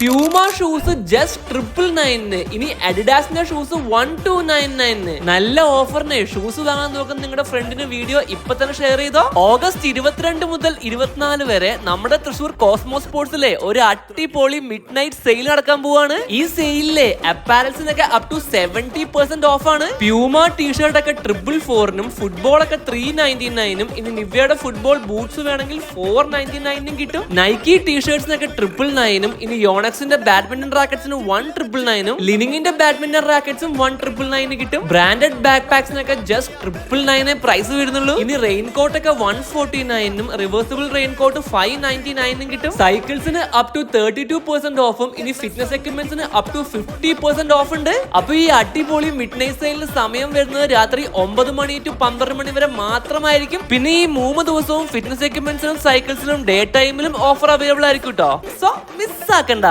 Puma shoes just triple നയനിന് ഇനി അഡിഡാസിന്റെ ഷൂസ് വൺ ടു നയൻ നയനിന് നല്ല ഓഫറിന് ഷൂസ് വാങ്ങാൻ നോക്കുന്ന നിങ്ങളുടെ ഫ്രണ്ടിന് വീഡിയോ ഇപ്പൊ തന്നെ ഷെയർ ചെയ്തോ. ഓഗസ്റ്റ് ഇരുപത്തിരണ്ട് മുതൽ ഇരുപത്തിനാല് വരെ നമ്മുടെ തൃശൂർ കോസ്മോ സ്പോർട്സിലെ ഒരു അട്ടിപൊളി മിഡ് നൈറ്റ് സെയിൽ നടക്കാൻ പോവാണ്. ഈ സെയിലിലെ അപ്പാരൽസിനൊക്കെ up to seventy percent off ആണ്. പ്യൂമ ടീഷർട്ട് ഒക്കെ ട്രിപ്പിൾ ഫോറിനും ഫുട്ബോൾ ഒക്കെ ത്രീ നയന്റി നയനും ഇനി നിവ്യയുടെ ഫുട്ബോൾ ബൂട്ട്സ് വേണമെങ്കിൽ ഫോർ നയന്റി നയനും കിട്ടും. നൈക്കി ടീഷർട്സിനൊക്കെ ട്രിപ്പിൾ നയനും ഇനി യോണക്സിന്റെ ബാഡ്മിന്റൺ റാക്കറ്റ്സിന് വൺ ട്രിപ്പിൾ നയനും ലിനിങ്ങിന്റെ ബാഡ്മിന്റൺ റാക്കറ്റ്സും വൺ ട്രിപ്പിൾ നയന് കിട്ടും. ബ്രാൻഡഡ് ബാക്ക് പാക്സിനൊക്കെ ജസ്റ്റ് ട്രിപ്പിൾ നയനെ പ്രൈസ് വരുന്നുള്ളൂ. ഇനി റെയിൻകോട്ട് ഒക്കെ വൺ ഫോർട്ടി നയനും റിവേഴ്സിബിൾ റെയിൻകോട്ട് ഫൈവ് നയന്റി നയനും കിട്ടും. സൈക്കിൾസിന് up to thirty two percent ഓഫും ഇനി fitness എക്യുപ്മെന്റ്സിന് up to fifty percent off ഉണ്ട്. അപ്പൊ ഈ അടിപൊളി മിഡ് നൈറ്റ് സെയിലിന് സമയം വരുന്നത് രാത്രി ഒമ്പത് മണി ടു പന്ത്രണ്ട് മണി വരെ മാത്രമായിരിക്കും. പിന്നെ ഈ മൂന്ന് ദിവസവും ഫിറ്റ്നസ് എക്യുപ്മെന്റ്സിനും സൈക്കിൾസിനും ഡേ ടൈമിലും ഓഫർ അവൈലബിൾ ആയിരിക്കും കേട്ടോ സോ പ്രയാസാക്കണ്ട